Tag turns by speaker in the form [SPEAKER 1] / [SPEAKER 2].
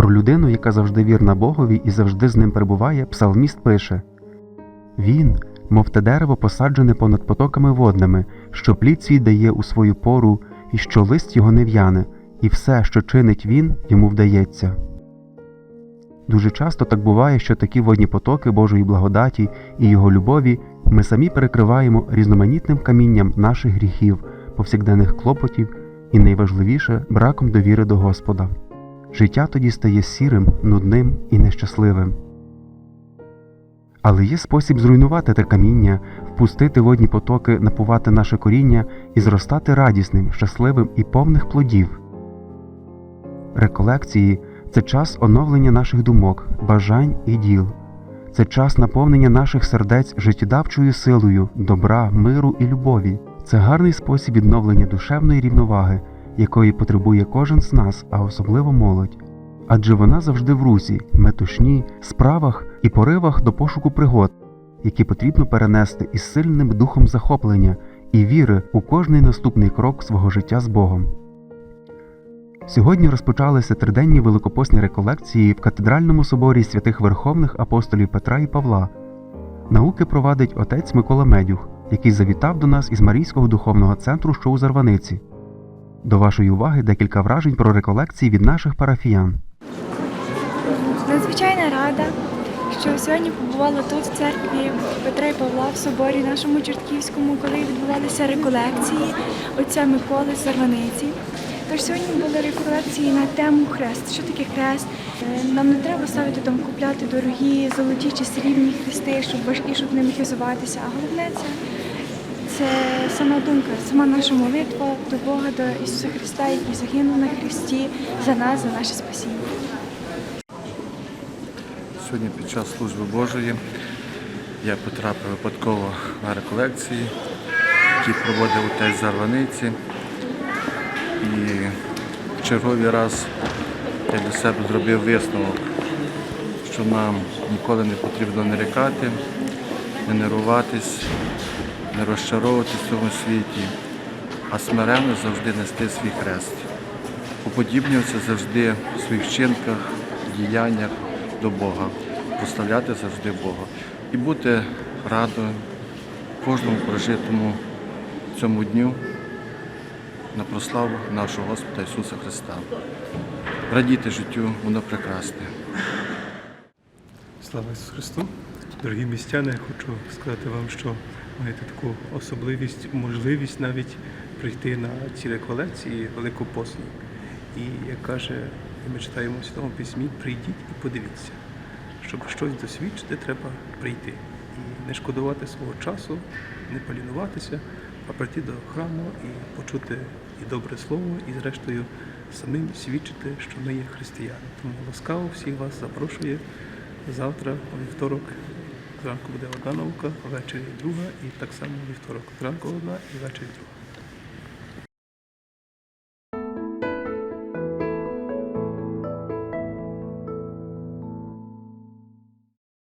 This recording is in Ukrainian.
[SPEAKER 1] Про людину, яка завжди вірна Богові і завжди з ним перебуває, псалміст пише Він, мов те дерево, посаджене понад потоками водними, що плід свій дає у свою пору, і що лист його не в'яне, і все, що чинить він, йому вдається. Дуже часто так буває, що такі водні потоки Божої благодаті і Його любові ми самі перекриваємо різноманітним камінням наших гріхів, повсякденних клопотів і найважливіше браком довіри до Господа. Життя тоді стає сірим, нудним і нещасливим. Але є спосіб зруйнувати те каміння, впустити водні потоки, напувати наше коріння і зростати радісним, щасливим і повних плодів. Реколекції це час оновлення наших думок, бажань і діл. Це час наповнення наших сердець життєдавчою силою, добра, миру і любові. Це гарний спосіб відновлення душевної рівноваги, якої потребує кожен з нас, а особливо молодь. Адже вона завжди в русі, метушні, справах і поривах до пошуку пригод, які потрібно перенести із сильним духом захоплення і віри у кожний наступний крок свого життя з Богом. Сьогодні розпочалися триденні великопосні реколекції в катедральному соборі святих Верховних апостолів Петра і Павла. Науки провадить отець Микола Медюх, який завітав до нас із Марійського духовного центру, що у Зарваниці. До вашої уваги декілька вражень про реколекції від наших парафіян.
[SPEAKER 2] Надзвичайно рада, що сьогодні побувала тут, в церкві Петра і Павла в соборі нашому Чортківському, коли відбувалися реколекції отця Миколи з Зарваниці. Тож сьогодні були реколекції на тему хрест. Що таке хрест? Е, Нам не треба ставити там купляти дорогі, золоті чи срібні хрести, щоб важкі, щоб ними хизуватися. А головне це сама думка, сама наша молитва до Бога, до Ісуса Христа, який загинув на хресті за нас, за наше спасіння.
[SPEAKER 3] Сьогодні під час служби Божої я потрапив випадково на реколекції, які проводив отець Зарваниці. І в черговий раз я для себе зробив висновок, що нам ніколи не потрібно нарікати, не нервуватись, не розчаровуватись в цьому світі, а смиренно завжди нести свій хрест. Уподібнюватися завжди в своїх вчинках, діяннях до Бога, прославляти завжди Бога і бути радою кожному прожитому цьому дню на прославу нашого Господа Ісуса Христа. Радіти життю, воно прекрасне.
[SPEAKER 4] Слава Ісусу Христу! Дорогі містяни, хочу сказати вам, що маєте таку особливість, можливість навіть прийти на ці реколекції великопосні. І як каже, ми читаємо у Святому Письмі, прийдіть і подивіться. Щоб щось досвідчити, треба прийти. І не шкодувати свого часу, не полінуватися, а прийти до храму і почути і добре слово, і зрештою самим свідчити, що ми є християни. Тому ласкаво всіх вас запрошує завтра, у вівторок. Зранку буде одна наука, ввечері друга, і так само вівторок. Зранку одна і ввечері друга.